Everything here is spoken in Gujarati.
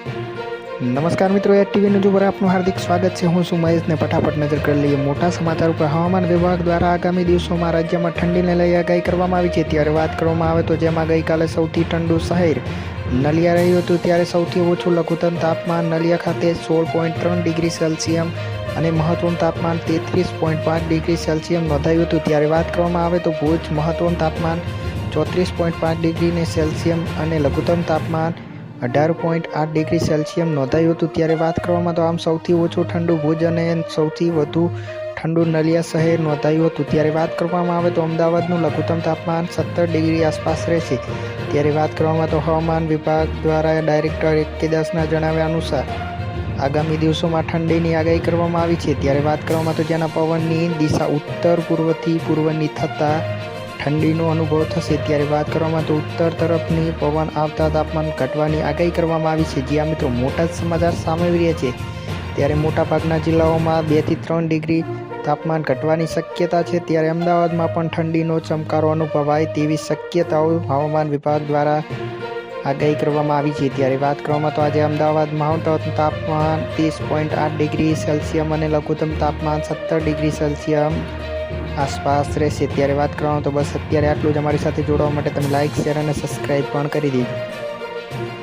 નમસ્કાર મિત્રો એ ટીવી ન્યૂઝ ઉપર આપનું હાર્દિક સ્વાગત છે. હું છું મહેશને ફટાફટ નજર કરી લઈએ. મોટા સમાચાર ઉપર હવામાન વિભાગ દ્વારા આગામી દિવસોમાં રાજ્યમાં ઠંડીને લઈ આગાહી કરવામાં આવી છે. ત્યારે વાત કરવામાં આવે તો જેમાં ગઈકાલે સૌથી ઠંડુ શહેર નલિયા રહ્યું હતું. ત્યારે સૌથી ઓછું લઘુત્તમ તાપમાન નલિયા ખાતે સોળ પોઈન્ટ ત્રણ ડિગ્રી સેલ્સિયમ અને મહત્વનું તાપમાન તેત્રીસ પોઈન્ટ પાંચ ડિગ્રી સેલ્સિયમ નોંધાયું હતું. ત્યારે વાત કરવામાં આવે તો ભુજ મહત્વનું તાપમાન ચોત્રીસ પોઈન્ટ પાંચ ડિગ્રીને સેલ્સિયમ અને લઘુત્તમ તાપમાન અઢાર પોઈન્ટ આઠ ડિગ્રી સેલ્સિયમ નોંધાયું હતું. ત્યારે વાત કરવામાં તો આમ સૌથી ઓછું ઠંડુ ભુજ અને સૌથી વધુ ઠંડુ નલિયા શહેર નોંધાયું હતું. ત્યારે વાત કરવામાં આવે તો અમદાવાદનું લઘુત્તમ તાપમાન સત્તર ડિગ્રી આસપાસ રહેશે. ત્યારે વાત કરવામાં તો હવામાન વિભાગ દ્વારા ડાયરેક્ટર એક કે જણાવ્યા અનુસાર, આગામી દિવસોમાં ઠંડીની આગાહી કરવામાં આવી છે. ત્યારે વાત કરવામાં તો જ્યાંના પવનની દિશા ઉત્તર પૂર્વથી પૂર્વની થતાં ઠંડીનો અનુભવ થશે. ત્યારે વાત કરવામાં તો ઉત્તર તરફની પવન આવતા તાપમાન ઘટવાની આગાહી કરવામાં આવી છે. જ્યાં મિત્રો મોટા જ સમાચાર સામે આવી રહ્યા છે. ત્યારે મોટાભાગના જિલ્લાઓમાં બેથી ત્રણ ડિગ્રી તાપમાન ઘટવાની શક્યતા છે. ત્યારે અમદાવાદમાં પણ ઠંડીનો ચમકારો અનુભવાય તેવી શક્યતાઓ હવામાન વિભાગ દ્વારા આગાહી કરવામાં આવી છે. ત્યારે વાત કરવામાં તો આજે અમદાવાદમાં મહત્તમ તાપમાન ત્રીસ પોઈન્ટ આઠ ડિગ્રી સેલ્સિયમ અને લઘુત્તમ તાપમાન સત્તર ડિગ્રી સેલ્સિયમ આસપાસ રહેશે. ત્યારે વાત કરવાનું તો બસ અત્યારે આટલું જ. અમારી સાથે જોડાવા માટે તમે લાઇક શેર અને સબસ્ક્રાઈબ પણ કરી દીધું